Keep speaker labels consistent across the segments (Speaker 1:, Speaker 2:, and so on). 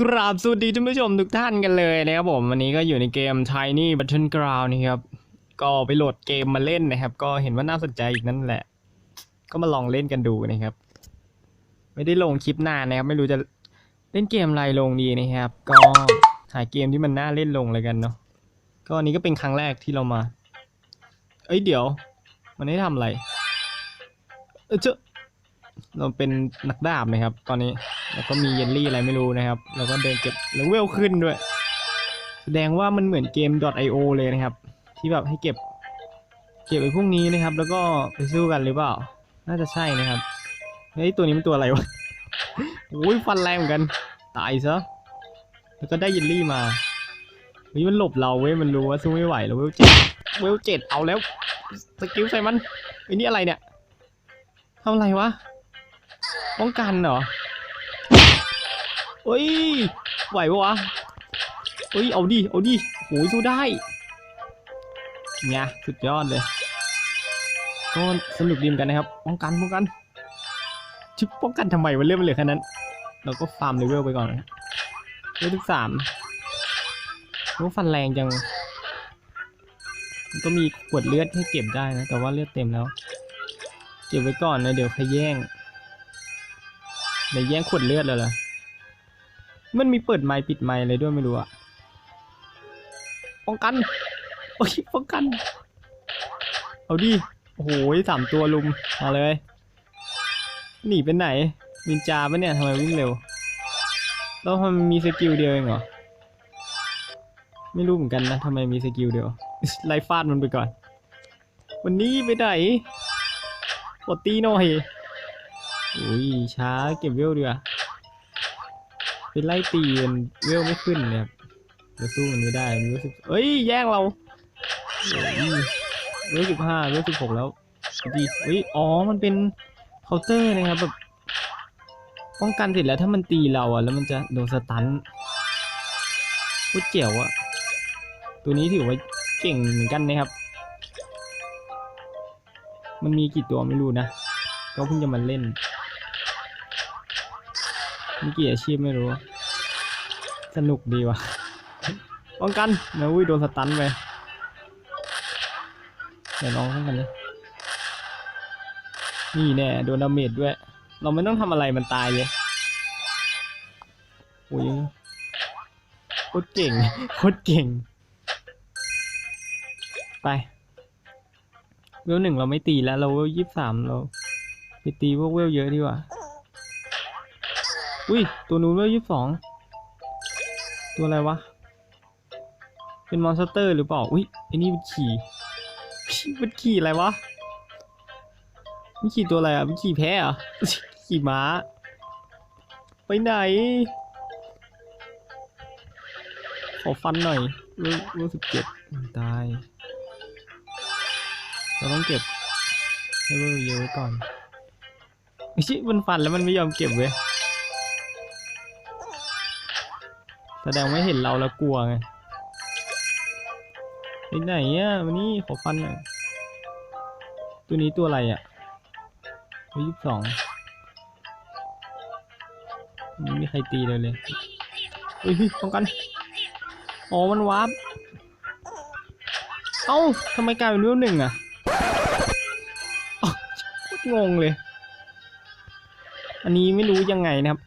Speaker 1: กราบสวัสดีท่านผู้ชมทุกท่านกันเลยนะครับผมวันนี้ก็อยู่ในเกม Tiny Battleground นะครับ ก็ไปโหลดเกมมาเล่นนะครับ ก็เห็นว่าน่าสนใจอีกนั่นแหละ ก็มาลองเล่นกันดูนะครับ ไม่ได้ลงคลิปนานนะครับ ไม่รู้จะเล่นเกมอะไรลงดีนะครับ ก็หาเกมที่มันน่าเล่นลงเลยกันเนาะก็อันนี้ก็เป็นครั้งแรกที่เรามา เอ้ยเดี๋ยว มันให้ทำอะไรเออเจ้าเราเป็นนักดาบนะครับ ตอนนี้ แล้วก็มีเยลลี่อะไรไม่รู้นะครับ แล้วก็เดินเก็บแล้วเวลขึ้นด้วย แสดงว่ามันเหมือนเกม .io เลยนะครับ ที่แบบให้เก็บ เก็บไอ้พวกนี้นะครับ แล้วก็ไปสู้กันหรือเปล่า น่าจะใช่นะครับเฮ้ยตัวนี้มันตัวอะไรวะโอ้ยฟันแรงเหมือนกัน ตายซะ แล้วก็ได้เยลลี่มาเฮ้ยมันหลบเราเว้ย มันรู้ว่าสู้ไม่ไหวแล้วเวลเจ็ดเวลเจ็ดเอาแล้ว สกิลใส่มันไอ้นี่อะไรเนี่ยทำอะไรวะ ป้องกันเหรอ เฮ้ย ไหวปะวะ เฮ้ย เอาดิ เอาดิโหสู้ได้ไงสุดยอดเลย ก็สนุกดีมกันนะครับ ป้องกัน ป้องกัน ชิบป้องกันทำไมวะเรื่องมันเหลือแค่นั้น เราก็ฟาร์มเลเวลไปก่อนนะเลเวลที่สามโอ้ฟันแรงจัง มันก็มีขวดเลือดให้เก็บได้นะ แต่ว่าเลือดเต็มแล้ว เก็บไว้ก่อนนะ เดี๋ยวใครแย่งเดี๋ยวแย่งขวดเลือดเลยเหรอ มันมีเปิดไม้ปิดไม้อะไรด้วยไม่รู้อะป้องกัน โอ้ยป้องกัน เอาดิ โอ้โหสามตัวลุม มาเลย หนีไปไหนมินจาปะเนี่ยทำไมวิ่งเร็ว แล้วทำไมมีสกิลเดียวเองเหรอ ไม่รู้เหมือนกันนะทำไมมีสกิลเดียว ไล่ฟาดมันไปก่อน วันนี้ไปไหนปดตีหน่อยอุ้ยช้าเก็บเวลดีกว่า ไปไล่ตีมันเวลไม่ขึ้นเลยครับจะสู้มันไม่ได้มันรู้สึกเอ้ยแย่งเราเวลสิบห้าเวลสิบหกแล้วดีเอ้ยอ๋อมันเป็นเคาน์เตอร์นะครับแบบป้องกันเสร็จแล้วถ้ามันตีเราอะแล้วมันจะโดนสตันพูดเจ๋วอะตัวนี้ถือว่าเก่งเหมือนกันนะครับ มันมีกี่ตัวไม่รู้นะก็เพิ่งจะมาเล่นมีกี่อาชีพไม่รู้ สนุกดีว่ะป้องกันนะอุ้ยโดนสตันไปเดี๋ยวลองกันเลยนี่แน่โดนดาเมจด้วย เราไม่ต้องทำอะไรมันตายเลยโอ้ยโคตรเก่งโคตรเก่ง ไปเวลหนึ่งเราไม่ตีแล้ว เราเวลยี่สามเราไปตีพวกเวลเยอะดีกว่า อุ้ยตัวนู้นเวลยี่สอง ตัวอะไรวะ เป็นมอนสเตอร์หรือเปล่า อุ้ยไอ้นี่มันขี่ มันขี่อะไรวะ มันขี่ตัวอะไรอะ มันขี่แพ้เหรอขี่ม้า ไปไหน ขอฟันหน่อยเวลเวลสิบเจ็ดตาย เราต้องเก็บให้เวลเยอะไว้ก่อนไม่ใช่มันฟันแล้วมันไม่ยอมเก็บเว้ย แสดงไม่เห็นเราแล้วกลัวไงไปไหนอะวันนี้ขอฟันหน่อยตัวนี้ตัวอะไรอะยี่สิบสองไม่มีใครตีเลยเลยเฮ้ยป้องกันอ๋อมันวาร์ปเอ้าทำไมกลายเป็นเวลหนึ่งอะงงเลย อันนี้ไม่รู้ยังไงนะครับ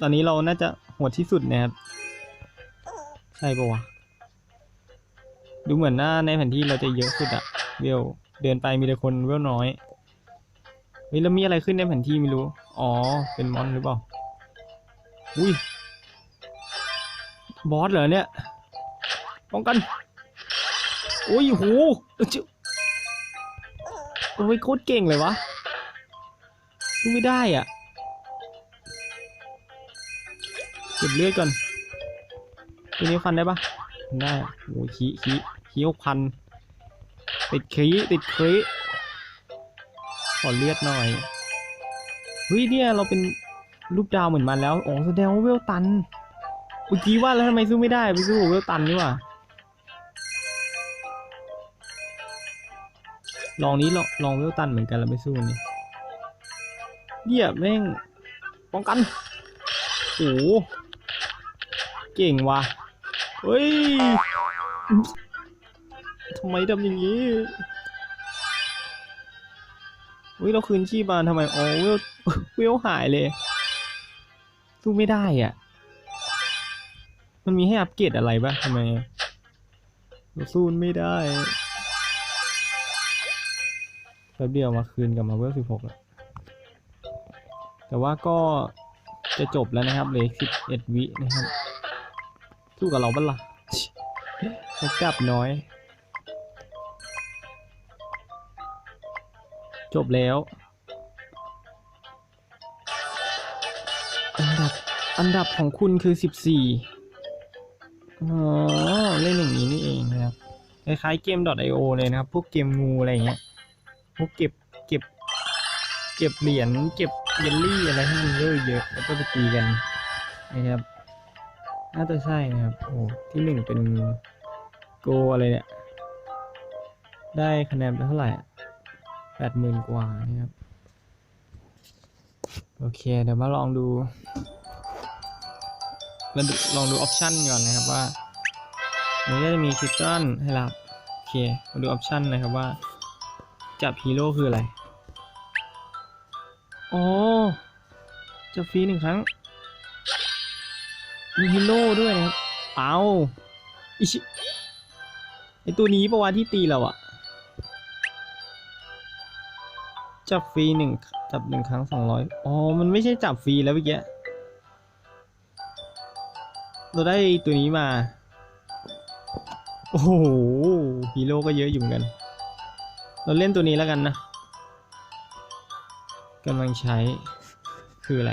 Speaker 1: ตอนนี้เราน่าจะโหดที่สุดนะครับ ใช่ปะวะ ดูเหมือนหน้าในแผนที่เราจะเยอะสุดอะเวลเดินไปมีแต่คนเวลน้อยเฮ้ยแล้วมีอะไรขึ้นในแผนที่ไม่รู้ อ๋อ เป็นมอนหรือเปล่า อุ้ย บอสเหรอเนี่ย ป้องกัน โอ้ยโหเอ้ยจิโอ้ยโคตรเก่งเลยวะสู้ไม่ได้อะ เก็บเลือดก่อนตัวนี้ฟันได้ปะได้อะโอ้ยขี้ขี้ขี้หกพันติดขี้ติดขี้ขอเลือดหน่อยเฮ้ยเนี่ยเราเป็นรูปดาวเหมือนมันแล้วอ๋อแสดงว่าเวลตันเมื่อกี้ว่าแล้วทำไมสู้ไม่ได้ไปสู้เวลตันนี่ว่าลองนี้ลองลองเวลตันเหมือนกันแล้วไปสู้นี่เหี้ยแม่งป้องกันโห เก่งว่ะเฮ้ยทำไมทำอย่างนี้เฮ้ยเราคืนชีพมาทำไมอ๋อเวลเวลหายเลย สู้ไม่ได้อะ มันมีให้อัปเกรดอะไรบ้างทำไมเราสู้ไม่ได้แป๊บเดียวมาคืนกลับมาเวลสิบหกแล้วแต่ว่าก็จะจบแล้วนะครับเหลือสิบเอ็ดวินะครับ สู้กับเราบ้างล่ะแล้วกลับน้อย จบแล้ว อันดับ อันดับของคุณคือสิบสี่อ๋อ เล่นอย่างนี้นี่เองนะครับ คล้ายๆเกม .io เลยนะครับ พวกเกมงูอะไรเงี้ย พวกเก็บ เก็บ เก็บเหรียญ เก็บเยลลี่อะไรให้มันเยอะๆแล้วก็ไปตีกันนะครับ น่าจะใช่นะครับ โอ้ที่หนึ่งเป็นโกอะไรเนี่ย ได้คะแนนไปเท่าไหร่แปดหมื่นกว่านะครับ โอเค เดี๋ยวมาลองดูมาลองดูออปชันก่อนนะครับว่าอันนี้ก็จะมีคิตตันให้รับ โอเค มาดูออปชันนะครับว่า จับฮีโร่คืออะไร อ๋อจะฟรีหนึ่งครั้ง มีฮีโร่ด้วยนะครับ เอาอิชิไอตัวนี้ประวะที่ตีเราอะจับฟรีหนึ่งจับหนึ่งครั้งสองร้อยอ๋อ มันไม่ใช่จับฟรีแล้วเมื่อกี้เราได้ตัวนี้มา โอ้โหฮีโร่ก็เยอะอยู่เหมือนกัน เราเล่นตัวนี้แล้วกันนะกำลังใช้คืออะไร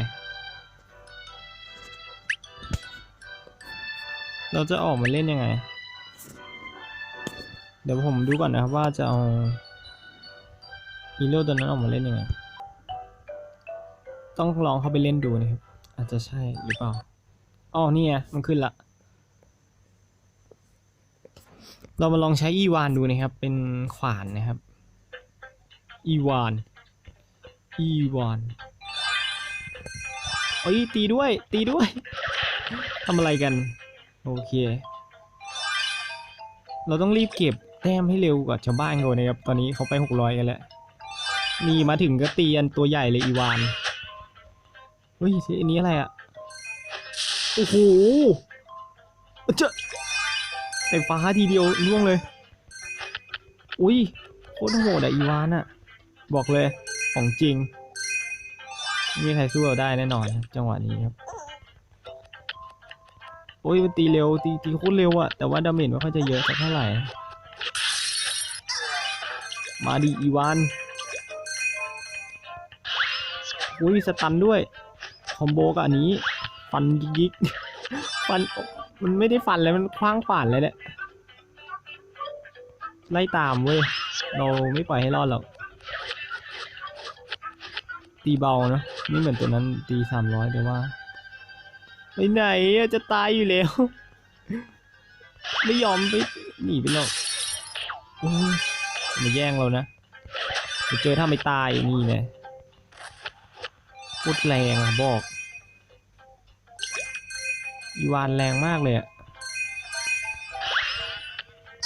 Speaker 1: เราจะออกมาเล่นยังไง เดี๋ยวผมดูก่อนนะครับว่าจะเอาฮีโร่ตัวนั้นออกมาเล่นยังไง ต้องลองเข้าไปเล่นดูนะครับ อาจจะใช่หรือเปล่า อ๋อนี่ไงมันขึ้นละ เรามาลองใช้อีวานดูนะครับ เป็นขวานนะครับ อีวาน อีวานเอ้ยตีด้วย ตีด้วย ทำอะไรกัน โอเค เราต้องรีบเก็บแต้มให้เร็วกว่าชาวบ้านเขานะครับ ตอนนี้เขาไปหกร้อยกันแล้วนี่มาถึงก็ตีอันตัวใหญ่เลยอีวานเฮ้ยอันนี้อะไรอะโอ้โหเจ้าใส่ฟ้าทีเดียวล่วงเลย อุ้ยโคตรโหดอะอีวานอะบอกเลยของจริงไม่มีใครสู้เราได้แน่นอนจังหวะนี้ครับ โอ้ยมันตีเร็วตีตีโคตรเร็วอะแต่ว่าดาเมจไม่ค่อยจะเยอะสักเท่าไหร่ มาดีอีวานโอ้ยสตันด้วย คอมโบกับอันนี้ ฟันยิกฟันมันไม่ได้ฟันแล้วมันคว้างฝ่านเลยแหละไล่ตามเว้ย เราไม่ปล่อยให้รอดหรอก ตีเบานะ ไม่เหมือนตัวนั้นตีสามร้อยแต่ว่า ไปไหนอะจะตายอยู่แล้ว ไม่ยอมไปหนีไปหรอกมาแย่งเรานะไปเจอถ้าไม่ตายนี่ไงพูดแรงอะบอกอีวานแรงมากเลยอะ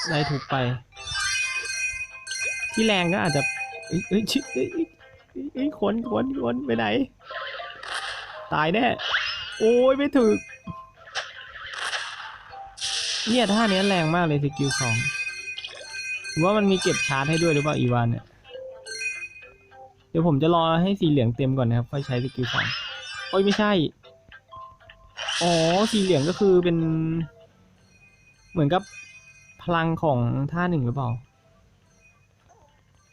Speaker 1: ไล่ถูกไป ที่แรงก็อาจจะเอ้ยเอ้ยชิเอ้ยเอ้ยเอ้ยเอ้ยขนขนขนไปไหน ตายแน่ โอ้ยไม่ถึก เนี่ยท่าเนี้ยแรงมากเลยสกิลสองว่ามันมีเก็บชาร์จให้ด้วยหรือเปล่าอีวานเนี่ย เดี๋ยวผมจะรอให้สีเหลืองเต็มก่อนนะครับ ค่อยใช้สกิลสองโอ้ยไม่ใช่ อ๋อ สีเหลืองก็คือเป็น เหมือนกับพลังของท่าหนึ่งหรือเปล่า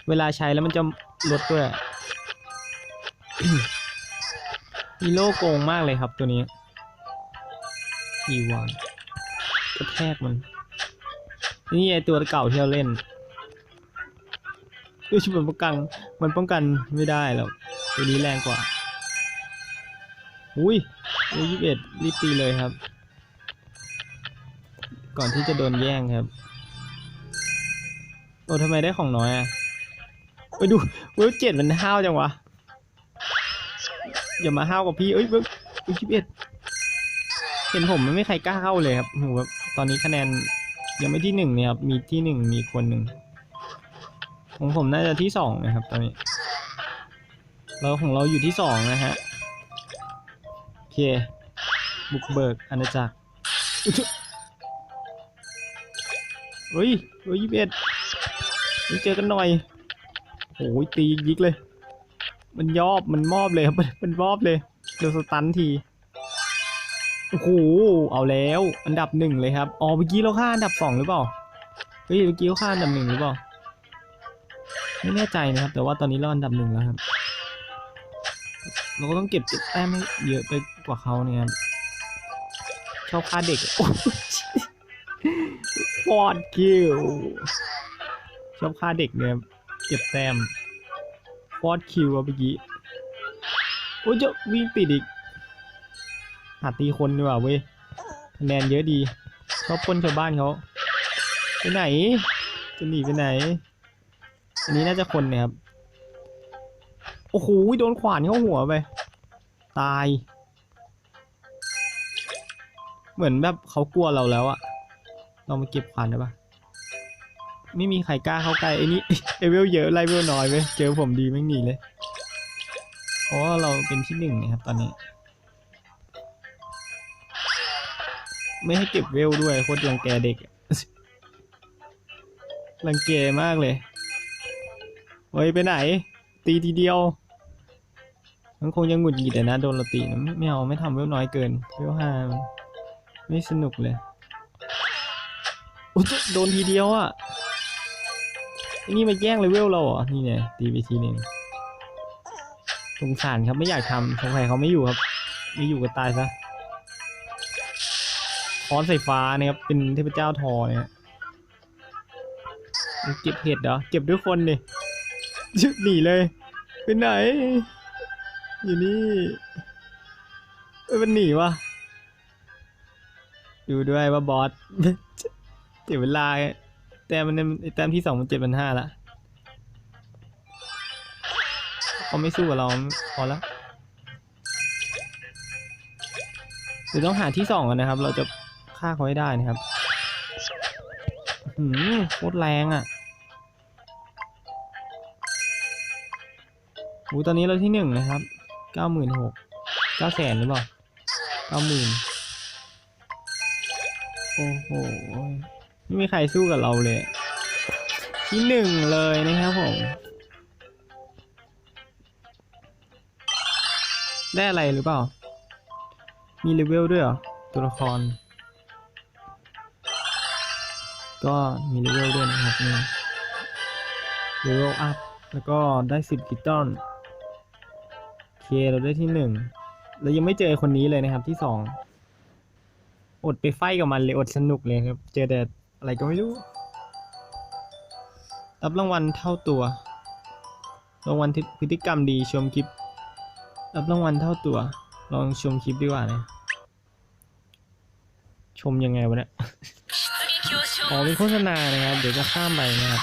Speaker 1: เวลาใช้แล้วมันจะลดด้วย ฮีโร่โกงมากเลยครับตัวนี้ อีวานกระแทกมัน นี่ไอตัวเก่าที่เราเล่นคือมันป้องกันมันป้องกันไม่ได้หรอกตัวนี้แรงกว่า อุ้ยยี่สิบเอ็ดรีบตีเลยครับ ก่อนที่จะโดนแย่งครับ โอ้ทำไมได้ของน้อยอะไปดูเวลเจ็ดมันห้าวจังวะ อย่ามาห้าวกับพี่ เอ้ยเวลยี่สิบเอ็ดเห็นผมมันไม่มีใครกล้าเข้าเลยครับโหแบบตอนนี้คะแนนยังไม่ที่หนึ่งเนี่ยครับ มีที่หนึ่งมีคนหนึ่งของผมน่าจะที่สองนะครับ ตอนนี้ เราของเราอยู่ที่สองนะฮะโอเค บุกเบิกอาณาจักรอุ๊ยจุ๊เฮ้ยเฮ้ยยี่สิบเอ็ดเจอกันหน่อยโอ้ยตียิกเลย มันยอบมันมอบเลยครับมันมันมอบเลยเดี๋ยวสตันทีโอ้โหเอาแล้ว อันดับหนึ่งเลยครับอ๋อเมื่อกี้เราฆ่าอันดับสองหรือเปล่าเฮ้ยเมื่อกี้เราฆ่าอันดับหนึ่งหรือเปล่าไม่แน่ใจนะครับ แต่ว่าตอนนี้เราอันดับหนึ่งแล้วครับเราก็ต้องเก็บแต้มให้เยอะไปกว่าเขาเนี่ยครับชอบฆ่าเด็กโอ้ฟอดคิวชอบฆ่าเด็กเนี่ยเก็บแต้ม ฟอดคิวอะเมื่อกี้ โอ้ยจะวิ่งติดอีกหาตีคนดีกว่าเว้ยคะแนนเยอะดีชอบปล้นชาวบ้านเขาไปไหน จะหนีไปไหน อันนี้น่าจะคนนี่ยครับ โอ้โหโดนขวานเข้าหัวไป ตาย เหมือนแบบเขากลัวเราแล้วอะเรามาเก็บขวานได้ปะ ไม่มีใครกล้าเข้าใกล้ไอ้นี่เอเวลเยอะไลเวลน้อยเว้ยเจอผมดีไม่งหนีเลยเพราะว่าเราเป็นที่หนึ่งนะครับตอนนี้ ไม่ให้เก็บเวลด้วยโคตรรังแกเด็กรังแกมากเลยเฮ้ยไปไหน ตีทีเดียวมันคงยังหงุดหงิดแต่นะโดนเราตีนะไม่เอาไม่ทำเวลน้อยเกินเวลห้าไม่สนุกเลยโอ้ยโดนทีเดียวอะ ไอ้นี่มาแย่งเลยเวลเราเหรอ นี่เนี่ยตีไปทีหนึ่งสงสารครับไม่อยากทำสงสัยเขาไม่อยู่ครับ ไม่อยู่ก็ตายซะค้อนไฟฟ้าเนี่ยครับเป็นเทพเจ้าทอเนี่ยเก็บเห็ดเหรอ เก็บด้วยคนดิชุดหนีเลยไปไหน อยู่นี่เอ้ยมันหนีวะดูด้วยว่าบอสเสียเวลาไง แต่มันไอ้แต้มที่สองมันเจ็ดพันห้าละเขาไม่สู้กับเราพอแล้วเดี๋ยวต้องหาที่สองกันนะครับ เราจะฆ่าเขาให้ได้นะครับหืมโคตรแรงอะโอ้ตอนนี้เราที่หนึ่งนะครับเก้าหมื่นหกเก้าแสนหรือเปล่าเก้าหมื่นโอ้โห ไม่มีใครสู้กับเราเลย ที่หนึ่งเลยนะครับผม ได้อะไรหรือเปล่า มีเลเวลด้วยเหรอ ตัวละคร ก็มีเลเวลด้วยนะครับนี่เลเวลอัพ แล้วก็ได้สิบกิตตอนเคเราได้ที่หนึ่งเรายังไม่เจอคนนี้เลยนะครับที่สองอดไปไฟกับมันเลยอดสนุกเลยครับ เจอแต่ อะไรก็ไม่รู้ รับรางวัลเท่าตัว รางวัลที่พฤติกรรมดีชมคลิป รับรางวัลเท่าตัว ลองชมคลิปดีกว่านะชมยังไงวะเนี่ย อ๋อเป็นโฆษณานะครับ เดี๋ยวจะข้ามไปนะครับ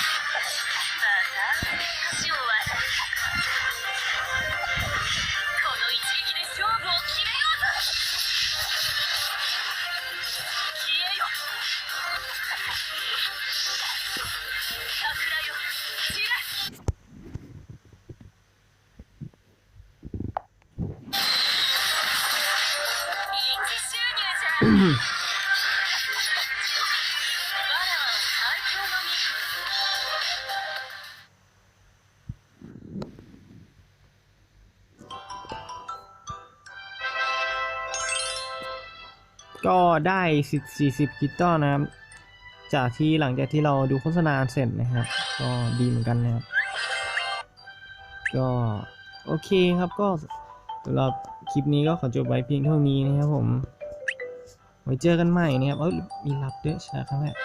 Speaker 1: ก็ได้สิบสี่สิบกิตตอนะครับ จากที่หลังจากที่เราดูโฆษณาเสร็จนะครับ ก็ดีเหมือนกันนะครับ ก็โอเคครับก็สำหรับคลิปนี้ก็ขอจบไว้เพียงเท่านี้นะครับผม ไว้เจอกันใหม่นะครับ เอ้ยมีรับด้วยใช่ครั้งแรก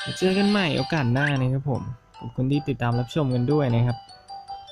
Speaker 1: ไว้เจอกันใหม่โอกาสหน้านะครับผมขอบคุณที่ติดตามรับชมกันด้วยนะครับ